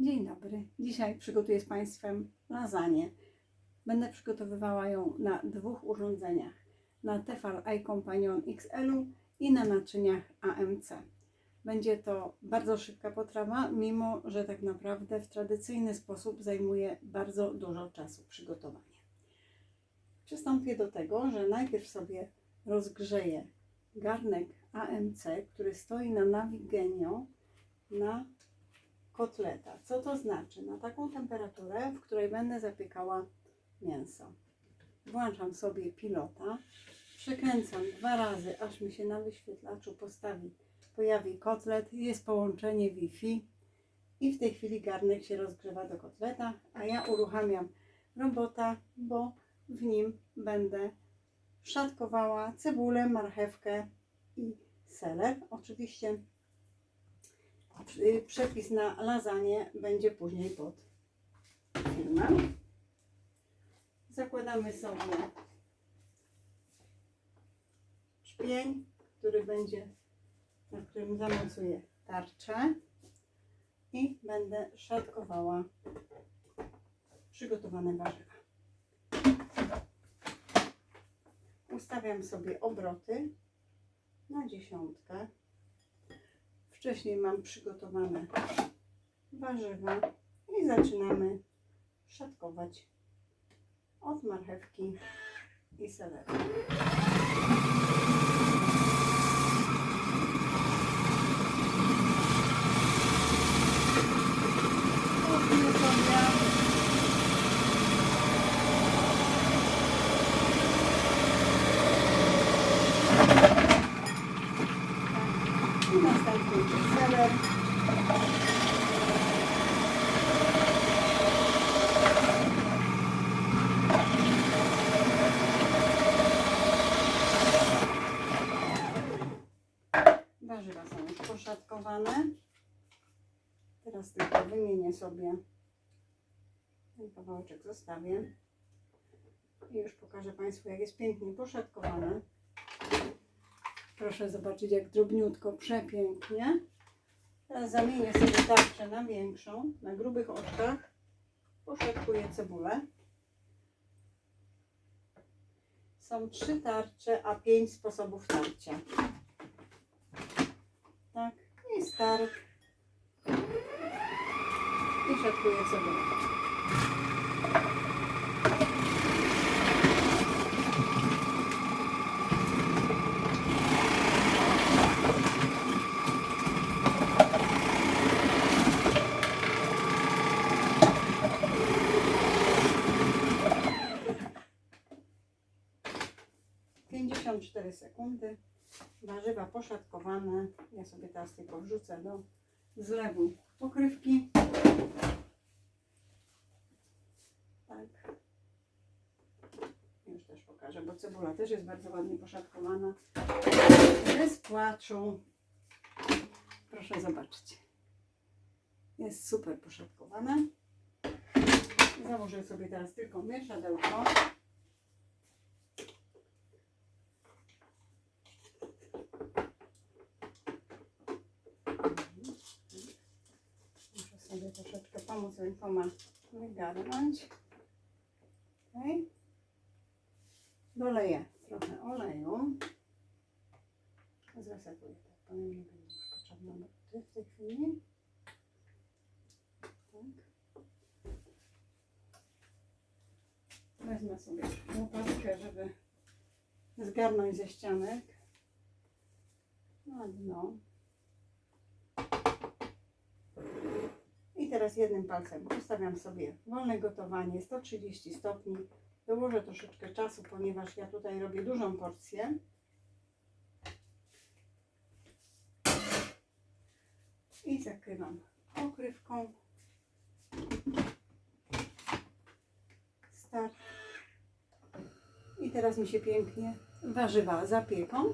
Dzień dobry. Dzisiaj przygotuję z Państwem lasagne. Będę przygotowywała ją na dwóch urządzeniach. Na Tefal iCompanion XL i na naczyniach AMC. Będzie to bardzo szybka potrawa, mimo że tak naprawdę w tradycyjny sposób zajmuje bardzo dużo czasu przygotowanie. Przystąpię do tego, że najpierw sobie rozgrzeję garnek AMC, który stoi na Navigenio na kotleta. Co to znaczy? Na taką temperaturę, w której będę zapiekała mięso. Włączam sobie pilota, przekręcam dwa razy, aż mi się na wyświetlaczu postawi, pojawi kotlet, jest połączenie Wi-Fi i w tej chwili garnek się rozgrzewa do kotleta, a ja uruchamiam robota, bo w nim będę szatkowała cebulę, marchewkę i seler. Oczywiście przepis na lasagne będzie później pod filmem. Zakładamy sobie szpień, który będzie, na którym zamocuję tarczę i będę szatkowała przygotowane warzywa. Ustawiam sobie obroty na dziesiątkę. Wcześniej mam przygotowane warzywa i zaczynamy szatkować od marchewki i selery. Połknę sobie i następnie seler. Warzywa poszatkowane. Teraz tylko wymienię sobie ten kawałeczek zostawię. I już pokażę Państwu, jak jest pięknie poszatkowane. Proszę zobaczyć, jak drobniutko, przepięknie. Teraz zamienię sobie tarczę na większą, na grubych oczkach. Poszatkuję cebulę. Są trzy tarcze, a pięć sposobów tarcia. Tak, i start. I szatkuję cebulę. Pięćdziesiąt cztery sekundy. Warzywa poszatkowane. Ja sobie teraz tylko wrzucę do zlewu pokrywki. Tak. Już też pokażę, bo cebula też jest bardzo ładnie poszatkowana. Bez płaczu. Proszę zobaczyć. Jest super poszatkowana. Założę sobie teraz tylko mieszadełko. Muszę sobie troszeczkę pomóc rękoma wygarnąć. Okay. Doleję trochę oleju. Zresetuję to. To nie będzie już potrzebne do w tej chwili. Tak. Wezmę sobie łopatkę, żeby zgarnąć ze ścianek na dno. Teraz jednym palcem ustawiam sobie wolne gotowanie 130 stopni. Dołożę troszeczkę czasu, ponieważ ja tutaj robię dużą porcję. I zakrywam pokrywką. Start. I teraz mi się pięknie warzywa zapieką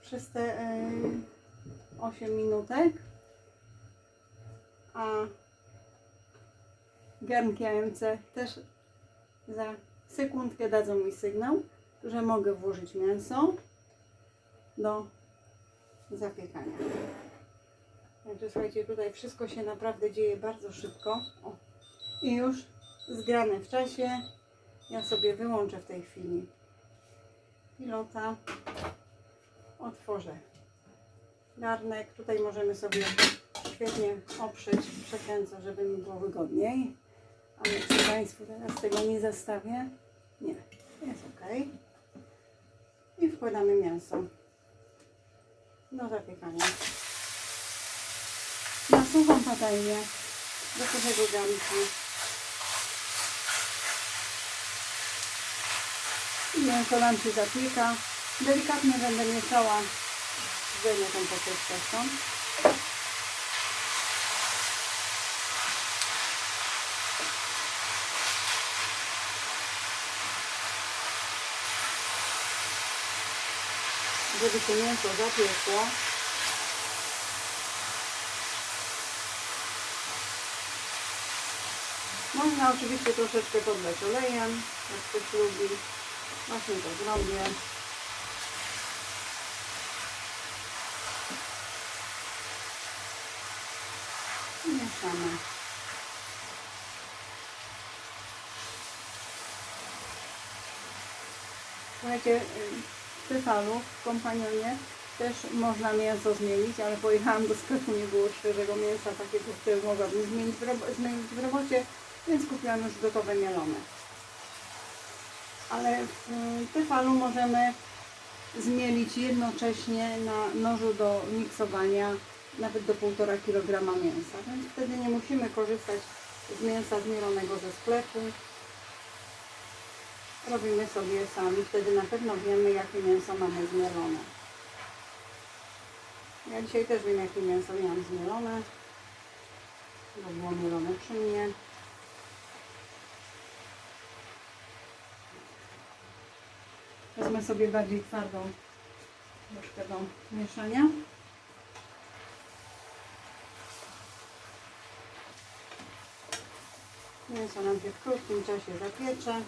przez te e, 8 minutek. A garnki AMC też za sekundkę dadzą mi sygnał, że mogę włożyć mięso do zapiekania. Także słuchajcie, tutaj wszystko się naprawdę dzieje bardzo szybko. O. I już zgrane w czasie. Ja sobie wyłączę w tej chwili pilota. Otworzę garnek. Tutaj możemy sobie świetnie oprzeć, przekręcę, żeby mi było wygodniej. Ale czy Państwu teraz tego nie zestawię? Nie, jest ok. I wkładamy mięso do zapiekania. Na suchą patelnię do suchego garnka. I mięso nam się zapieka. Delikatnie będę mieszała. Zdejmę tą stąd. Żeby się mięso zapiekło. Można oczywiście troszeczkę podleć olejem, jak ktoś lubi. Właśnie to zrobię. I mieszamy. Słuchajcie, y, w kompanionie też można mięso zmienić, ale pojechałam do sklepu, nie było świeżego mięsa takiego, które mogłabym zmienić w, robo- zmienić w robocie, więc kupiłam już gotowe mielone. Ale w Tyfalu możemy zmielić jednocześnie na nożu do miksowania nawet do 1,5 kg mięsa, więc wtedy nie musimy korzystać z mięsa zmielonego ze sklepu. Robimy sobie sami, wtedy na pewno wiemy jakie mięso mamy zmielone. Ja dzisiaj też wiem jakie mięso miałam zmielone, bo było mielone przy mnie. Wezmę sobie bardziej twardą łyżkę do mieszania. Mięso nam się w krótkim czasie zapiecze.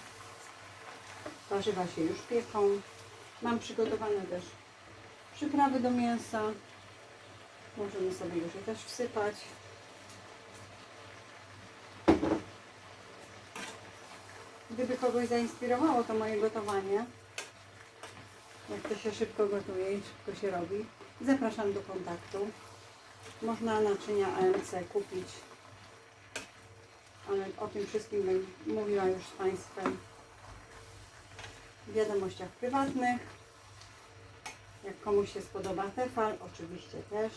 Warzywa się już pieką. Mam przygotowane też przyprawy do mięsa. Możemy sobie już je też wsypać. Gdyby kogoś zainspirowało to moje gotowanie, jak to się szybko gotuje i szybko się robi, zapraszam do kontaktu. Można naczynia AMC kupić ale o tym wszystkim bym mówiła już z Państwem w wiadomościach prywatnych. Jak komuś się spodoba Tefal, oczywiście też.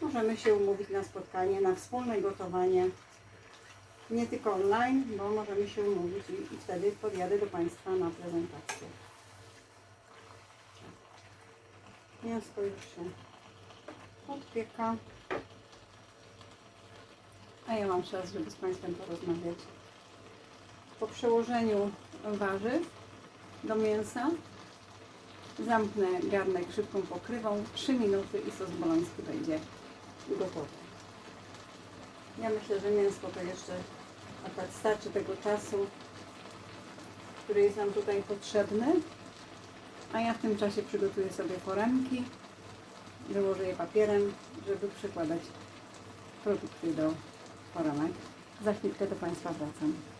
Możemy się umówić na spotkanie, na wspólne gotowanie. Nie tylko online, bo możemy się umówić i, i wtedy podjadę do Państwa na prezentację. Mięsko już się podpieka. A ja mam czas, żeby z Państwem porozmawiać. Po przełożeniu warzyw do mięsa zamknę garnek szybką pokrywą. 3 minuty i sos boloński będzie gotowy. Ja myślę, że mięsko to jeszcze akurat starczy tego czasu, który jest nam tutaj potrzebny. A ja w tym czasie przygotuję sobie foremki. Wyłożę je papierem, żeby przykładać produkty do poranek. Za chwilkę do Państwa wracam.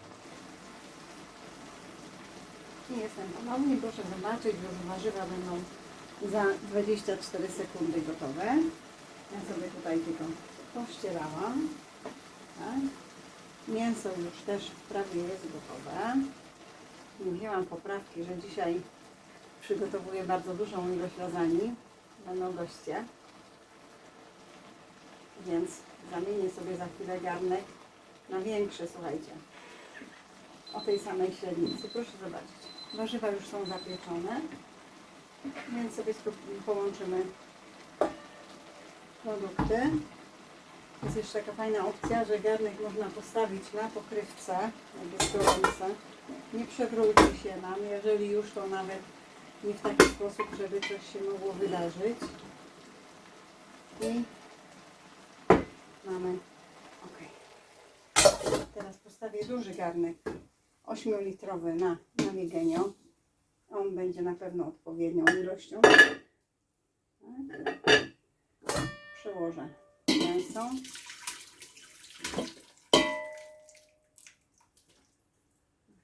I jestem ponownie. Proszę zobaczyć, że warzywa będą za 24 sekundy gotowe. Ja sobie tutaj tylko pościerałam. Tak. Mięso już też prawie jest gotowe. Nie wzięłam poprawki, że dzisiaj przygotowuję bardzo dużą ilość lasagne. Będą goście. Więc zamienię sobie za chwilę garnek na większy, słuchajcie. O tej samej średnicy. Proszę zobaczyć. Warzywa już są zapieczone. Więc sobie połączymy produkty. Jest jeszcze taka fajna opcja, że garnek można postawić na pokrywce, jak jest gorące. Nie przewróci się nam, jeżeli już to nawet nie w taki sposób, żeby coś się mogło wydarzyć. I mamy. Ok. Teraz postawię duży garnek 8-litrowy na, na miegenio. On będzie na pewno odpowiednią ilością. Tak. przełożę mięso.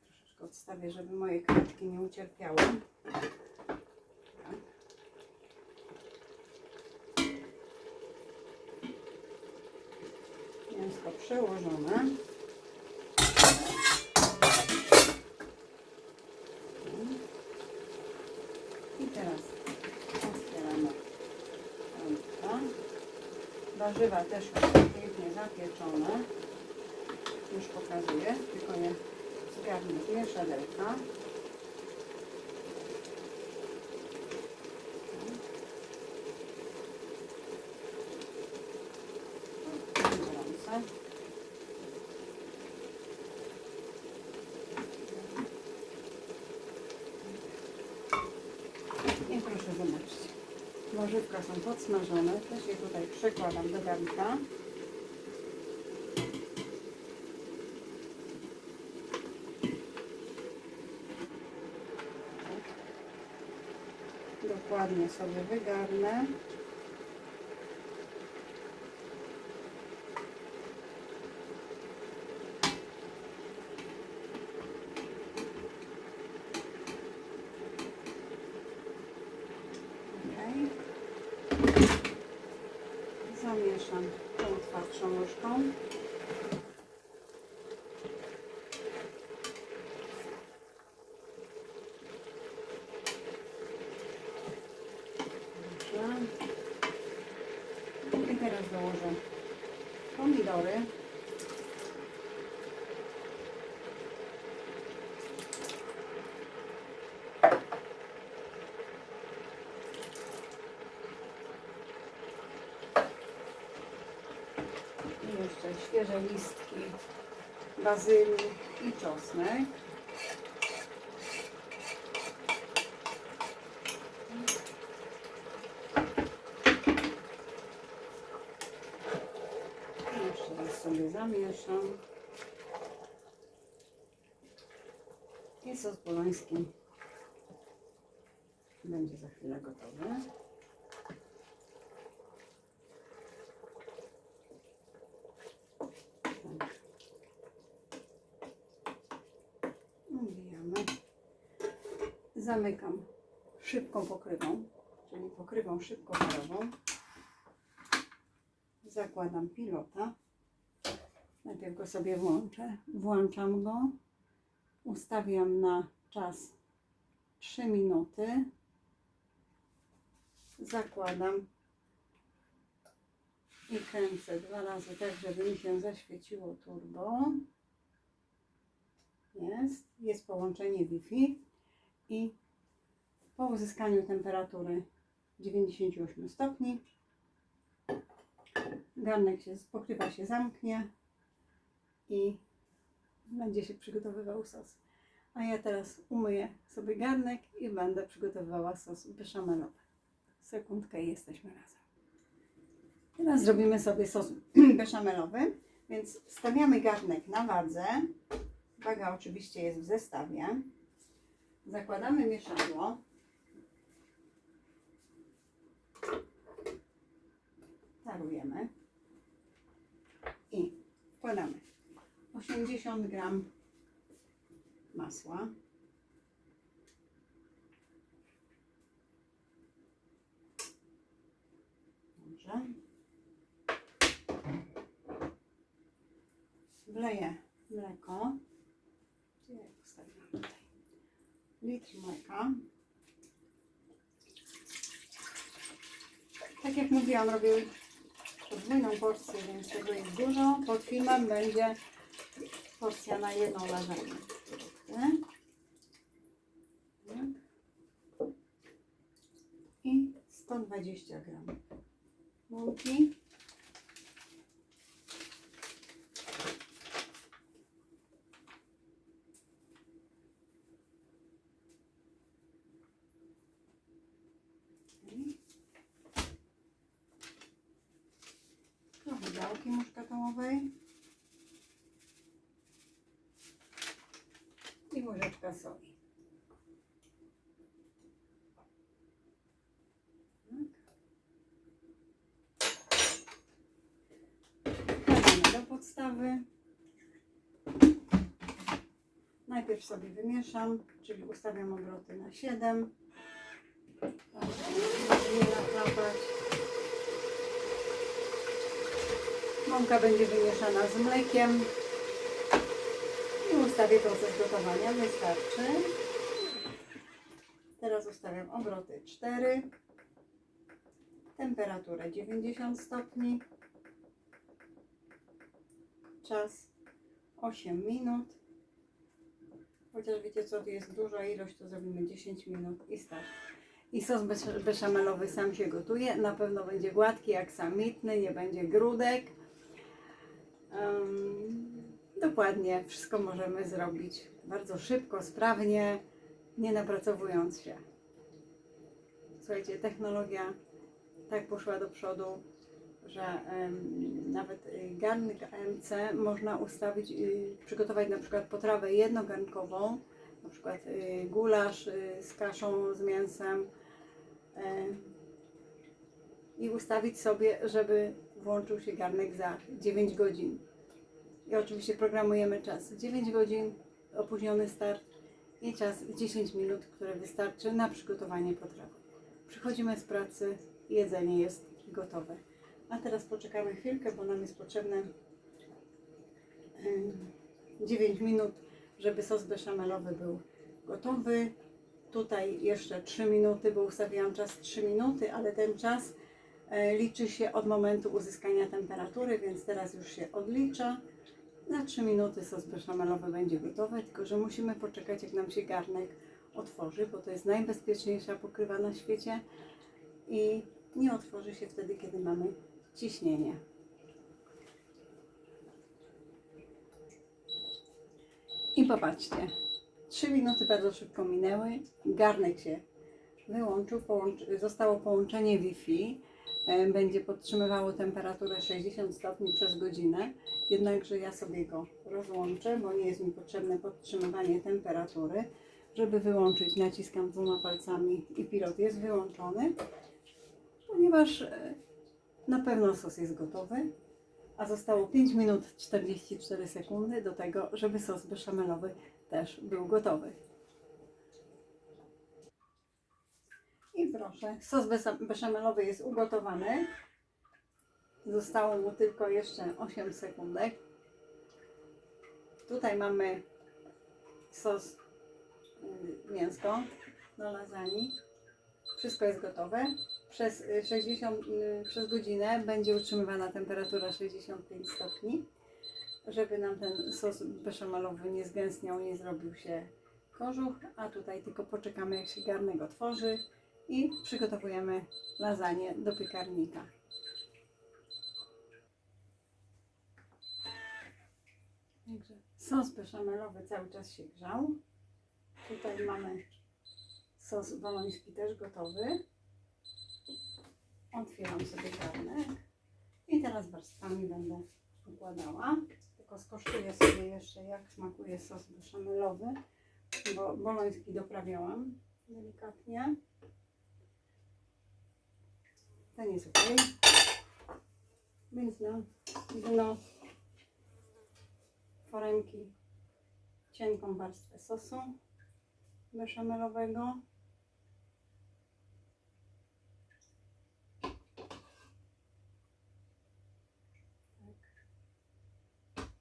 Troszeczkę odstawię, żeby moje kratki nie ucierpiały. Tak. Mięsko przełożone. I teraz otwieramy rąbka. Warzywa też pięknie zapieczone. Już pokazuję, tylko je zgarnę z mieszadełka. Gorące. I proszę zobaczcie. Warzywka są podsmażone. Też je tutaj przekładam do garnka. Dokładnie sobie wygarnę. Okej. Zamieszam tą twardszą łyżką. Dobrze. I teraz dołożę pomidory. I jeszcze świeże listki bazylii i czosnek. I Jeszcze raz sobie zamieszam. I sos boloński będzie za chwilę gotowy. Wbijamy. Zamykam szybką pokrywą, czyli pokrywą szybkoparową. Zakładam pilota. Najpierw go sobie włączę. Włączam go. Ustawiam na czas 3 minuty. Zakładam i kręcę dwa razy tak, żeby mi się zaświeciło turbo. Jest. Jest połączenie Wi-Fi i po uzyskaniu temperatury 98 stopni garnek się, pokrywa się zamknie i będzie się przygotowywał sos. A ja teraz umyję sobie garnek i będę przygotowywała sos beszamelowy. Sekundkę i jesteśmy razem. Teraz zrobimy sobie sos beszamelowy, więc stawiamy garnek na wadze. Waga oczywiście jest w zestawie. Zakładamy mieszadło. Tarujemy. I wkładamy 80 gram masła. Dobrze. Wleję mleko. Litr mleka. Tak jak mówiłam, robię podwójną porcję, więc tego jest dużo. Pod filmem będzie porcja na jedną lasagne. Tak. I 120 gram mąki. Trochę gałki muszkatołowej. I łyżeczka soli. Tak. podstawy. Najpierw sobie wymieszam, czyli ustawiam obroty na 7. Tak, żeby nie nachlapać. Mąka będzie wymieszana z mlekiem. Ustawię proces gotowania. Wystarczy. Teraz ustawiam obroty 4. Temperaturę 90 stopni. Czas 8 minut. Chociaż wiecie co, to jest duża ilość, to zrobimy 10 minut i start. I sos besz- beszamelowy sam się gotuje. Na pewno będzie gładki, jak samitny, nie będzie grudek. Em, dokładnie, wszystko możemy zrobić bardzo szybko, sprawnie, nie napracowując się. Słuchajcie, technologia tak poszła do przodu, że nawet y, garnek AMC można ustawić, y, przygotować na przykład potrawę jednogarnkową, na przykład y, gulasz y, z kaszą, z mięsem em, i ustawić sobie, żeby włączył się garnek za 9 godzin. I oczywiście programujemy czas 9 godzin, opóźniony start i czas 10 minut, które wystarczy na przygotowanie potrawy. Przychodzimy z pracy, jedzenie jest gotowe. A teraz poczekamy chwilkę, bo nam jest potrzebne em, 9 minut, żeby sos beszamelowy był gotowy. Tutaj jeszcze 3 minuty, bo ustawiłam czas 3 minuty, ale ten czas e, liczy się od momentu uzyskania temperatury, więc teraz już się odlicza. Na 3 minuty sos beszamelowy będzie gotowy, tylko że musimy poczekać, jak nam się garnek otworzy, bo to jest najbezpieczniejsza pokrywa na świecie i nie otworzy się wtedy, kiedy mamy ciśnienie. I popatrzcie, 3 minuty bardzo szybko minęły, garnek się wyłączył, połącz, zostało połączenie Wi-Fi, będzie podtrzymywało temperaturę 60 stopni przez godzinę, jednakże ja sobie go rozłączę, bo nie jest mi potrzebne podtrzymywanie temperatury. Żeby wyłączyć, naciskam dwoma palcami i pilot jest wyłączony, ponieważ e, na pewno sos jest gotowy, a zostało 5 minut 44 sekundy do tego, żeby sos beszamelowy też był gotowy. I proszę, sos beszamelowy jest ugotowany. Zostało mu tylko jeszcze 8 sekundek. Tutaj mamy sos y, mięsko do lasagne. Wszystko jest gotowe. Przez y, 60, y, przez godzinę będzie utrzymywana temperatura 65 stopni, żeby nam ten sos beszamelowy nie zgęstniał, nie zrobił się kożuch, a tutaj tylko poczekamy jak się garnek otworzy i przygotowujemy lasagne do piekarnika. Także sos beszamelowy cały czas się grzał. Tutaj mamy sos boloński też gotowy. Otwieram sobie garnek i teraz warstwami będę układała. Tylko skosztuję sobie jeszcze jak smakuje sos beszamelowy, bo boloński doprawiałam delikatnie. Ten jest ok. Więc na dno foremki cienką warstwę sosu beszamelowego.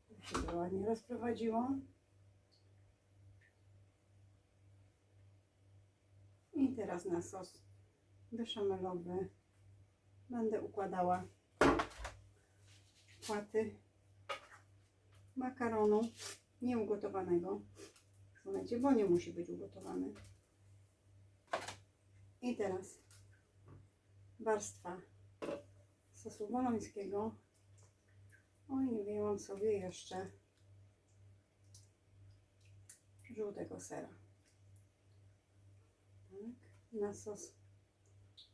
Tak się to ładnie rozprowadziło. I teraz na sos beszamelowy będę układała płaty makaronu nieugotowanego. Słuchajcie, bo nie musi być ugotowany. I teraz warstwa sosu bolońskiego. Oj, nie wyjęłam sobie jeszcze żółtego sera. Tak, na sos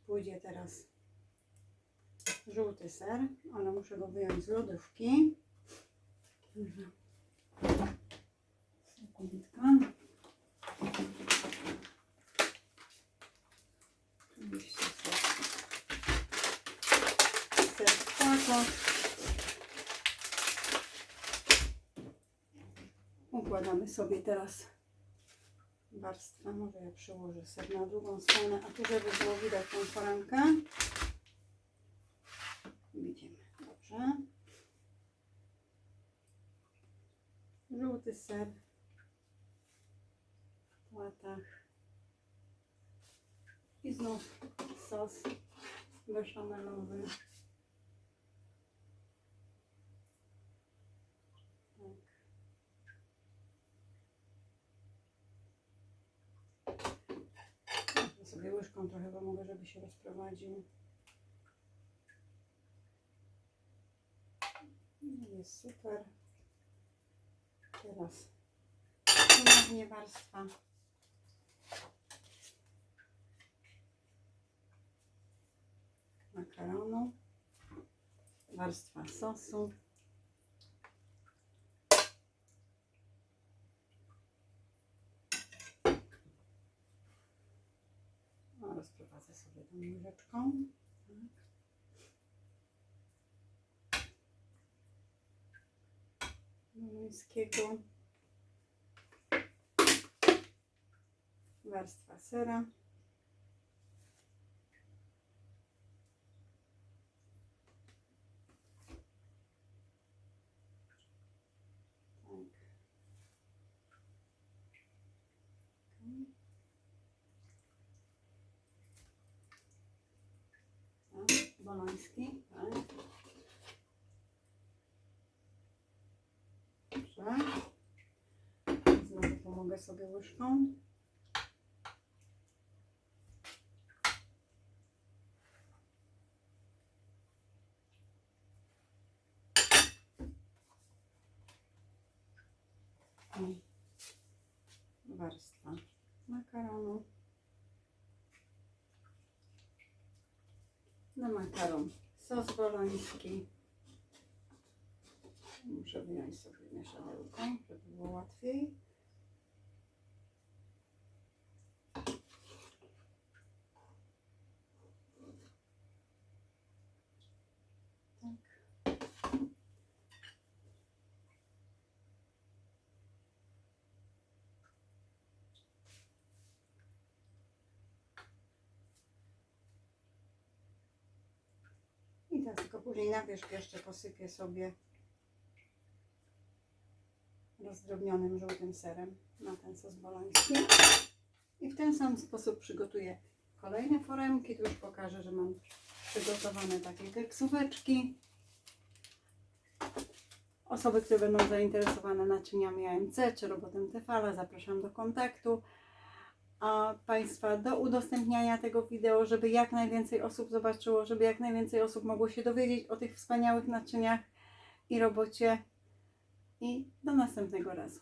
pójdzie teraz żółty ser, ale muszę go wyjąć z lodówki. Sekundka. Oczywiście ser. Ser przykładamy sobie teraz warstwę. Może ja przyłożę sobie na drugą stronę, a tu żeby było widać tą foremkę. Widzimy. Dobrze. Ser w płatach. I znów sos beszamelowy. Tak. Sobie łyżką trochę pomogę, żeby się rozprowadził. No, Jest super. Teraz ponownie warstwa. Makaronu. Warstwa sosu. No, rozprowadzę sobie tą łyżeczką. Tak. Bolońskiego. Warstwa sera. Tak. Tak, boloński, tak. Dobrze. Pomogę sobie łyżką. Warstwa makaronu. Na makaron sos boloński. Muszę wyjąć sobie mieszadełko, żeby było łatwiej. Tak. I tylko później na wierzch jeszcze posypię sobie rozdrobnionym żółtym serem na ten sos boloński. I w ten sam sposób przygotuję kolejne foremki. Tu już pokażę, że mam przygotowane takie keksóweczki. Osoby, które będą zainteresowane naczyniami AMC czy robotem Tefala, zapraszam do kontaktu. Państwa do udostępniania tego wideo, żeby jak najwięcej osób zobaczyło, żeby jak najwięcej osób mogło się dowiedzieć o tych wspaniałych naczyniach i robocie. I do następnego razu.